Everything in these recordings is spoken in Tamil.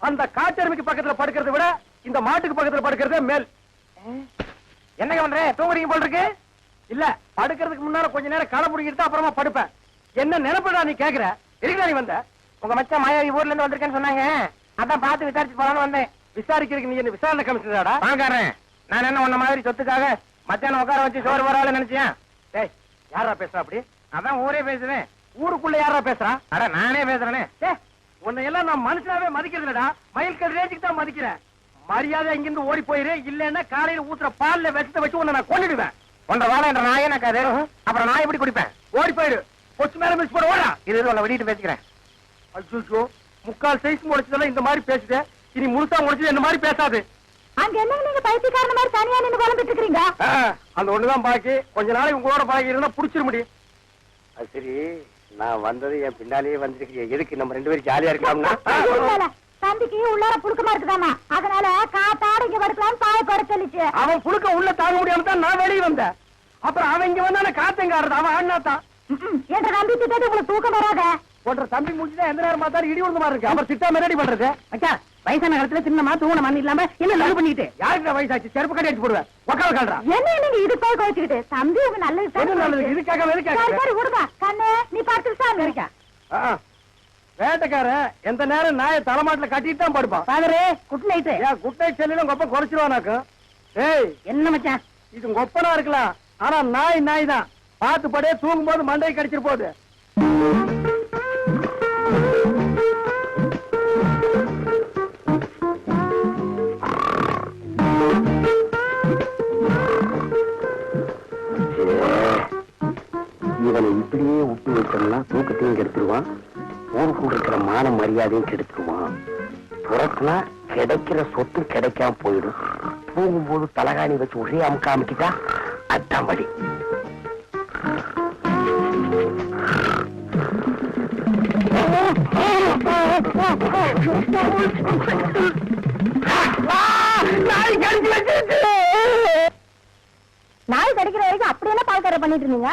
அந்த காட்டெருமைக்கு பக்கத்துல படுக்கிறதை விட இந்த மாட்டுக்கு பக்கத்துல படுக்கிறதே மேல். என்னங்க பண்ற? தூங்குறீங்க போல் இருக்கு. இல்ல படுக்கிறதுக்கு முன்னால கொஞ்ச நேரம் களை புடிங்கிட்டு அப்புறமா படுப்பேன். என்ன நினைப்படா நீ கேக்குற? எதுக்குடா நீ வந்த? உங்க மச்சான் மாயாவி ஊர்ல இருந்து வந்திருக்கேன்னு சொன்னாங்க. அதான் பார்த்து விசாரிச்சு போலான்னு வந்தேன். விசாரிக்கிறதுக்கு நீ என்ன விசாரணை கமிஷனராடா? வாங்காரன் நான் என்ன உன்ன மாதிரி சொத்துக்காக மத்தியானம் உட்கார வச்சு சோறு வரால நினைச்சேன் டேய் யாரா பேசுறா அப்படி? அதான் ஊரே பேசுவேன் ஊருக்குள்ள யாரா பேசுறா? அட நானே பேசுறேனே. உன்னை எல்லாம் நான் மனுஷனாவே மதிக்கிறதுலடா மயில் ரேஞ்சுக்கு தான் மதிக்கிறேன். மரியாதை இங்கிருந்து ஓடி போயிரு இல்லன்னா காலையில ஊத்துற பால்ல விஷத்தை வச்சு உன்னை நான் கொன்னுடுவேன். ஒன்றரை வாழை என்ற நாயே நக்காது அப்புறம் நான் எப்படி குடிப்பேன்? ஓடி போயிரு. கொச்சு மேல மிஸ் போட ஓடா. இது உன்னை விடிட்டு பேசிக்கிறேன். அச்சோ முக்கால் சைஸ் முடிச்சதெல்லாம் இந்த மாதிரி பேசுது. இனி முழுசா முடிச்சது இந்த மாதிரி பேசாது. அங்க என்னங்க நீங்க பைத்தியக்காரன மாதிரி தனியா நின்னு குழம்பிட்டு இருக்கீங்க ஆ, அந்த ஒண்ணுதான் பாக்கி. கொஞ்ச நாளைக்கு உங்களோட பழகி இருந்தா புடிச்சிட முடியும் அது சரி. நான் வந்தது என் பின்னாலேயே வந்துருக்கீங்க எதுக்கு நம்ம ரெண்டு பேரும் ஜாலியா இருக்கலாம்னா? தம்பிக்கு உள்ளார புழுக்கமா இருக்குதாமா அதனால காத்தாட இங்க படுக்கலாம்னு பாய பட சொல்லிச்சு அவன் புழுக்க உள்ள தாங்க முடியாம தான் நான் வெளியே வந்தேன். அப்புறம் அவன் இங்க வந்தானே காத்தங்காரது. அவன் அண்ணா தான். என்ற தம்பி திட்டாட்டி உங்களுக்கு தூக்கம் வராத. போன்ற தம்பி முடிச்சுதான் எந்த நேரம் பார்த்தாலும் இடி விழுந்த மாதிரி இருக்கு. அப்புறம் திட்டா ரெடி பண்றது. அக்கா வயசான காலத்துல சின்னமா தூங்கன மண் இல்லாம என்ன லவ் பண்ணிக்கிட்டு? யாருக்கு வயசாச்சு? செருப்பு கட்டி அடிச்சு போடுவேன். உக்கால கால்றா என்ன நீங்க இது போய் குறைச்சுக்கிட்டு? தம்பி உங்க நல்லது நல்லது? இதுக்காக சரி எதுக்காக சரி கண்ணு இருக்கா ஆ. வேட்டைக்காரன் எந்த நேரம் நாயை தலைமாட்டுல கட்டிட்டு தான் படுப்பான். பாதரே குட் நைட்டு ஏன் கொப்ப குறைச்சிருவானாக்கும். ஏய் என்ன மச்சான்? இது கொப்பனா இருக்கலாம். ஆனா நாய் நாய் தான். பார்த்து படே தூங்கும் போது மண்டை கடிச்சிட்டு போகுது இவனை இப்படியே விட்டு வச்சோம்னா தூக்கத்தையும் கெடுத்துருவான் ஊருக்குள்ள இருக்கிற மான மரியாதையும் கெடுத்துருவான். துறக்குனா கிடைக்கிற சொத்து கிடைக்காம போயிடும். தூங்கும்போது தலகாணி வச்சு ஒரே அமுக்காமிக்கிட்டா அதான் வழி நாய் நாய் கடிக்கிற வரைக்கும் அப்படி என்ன பால்கார பண்ணிட்டு இருந்தீங்க?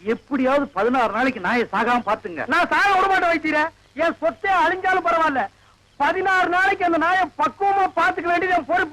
எப்படியாவது பதினாறு நாளைக்கு நாயை சாகாம பாத்துங்க நான் சாக விட மாட்டேன் வைத்தீர என் சொத்தே அழிஞ்சாலும் பரவாயில்ல. பதினாறு நாளைக்கு அந்த நாயை பக்குவமா பாத்துக்க வேண்டியது என் பொறுப்பு.